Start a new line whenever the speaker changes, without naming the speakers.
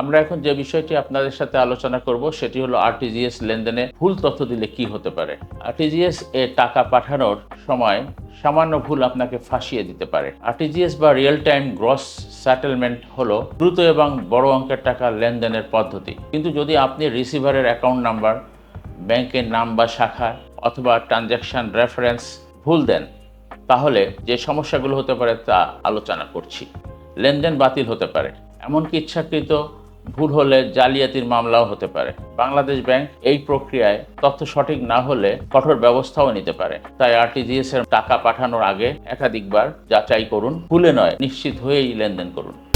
আমরা এখন যে বিষয়টি আপনাদের সাথে আলোচনা করব, সেটি হলো আরটিজিএস লেনদেনে ভুল তথ্য দিলে কি হতে পারে? আরটিজিএস এ টাকা পাঠানোর সময় সামান্য ভুল আপনাকে ফাঁসিয়ে দিতে পারে। আরটিজিএস বা রিয়েল টাইম গ্রস সেটেলমেন্ট হলো দ্রুত এবং বড় অঙ্কের টাকা লেনদেনের পদ্ধতি। কিন্তু যদি আপনি রিসিভারের অ্যাকাউন্ট নাম্বার ব্যাংকের নাম বা শাখা অথবা ট্রানজ্যাকশন রেফারেন্স ভুল দেন, তাহলে যে সমস্যাগুলো হতে পারে তা আলোচনা করছি। লেনদেন বাতিল হতে পারে। এমনকি ইচ্ছাকৃত ভুল হলে জালিয়াতির মামলাও হতে পারে। বাংলাদেশ ব্যাংক এই প্রক্রিয়ায় তথ্য সঠিক না হলে কঠোর ব্যবস্থাও নিতে পারে। তাই আরটিজিএস এর টাকা পাঠানোর আগে একাধিকবার যাচাই করুন। ভুলে নয়, নিশ্চিত হয়েই লেনদেন করুন।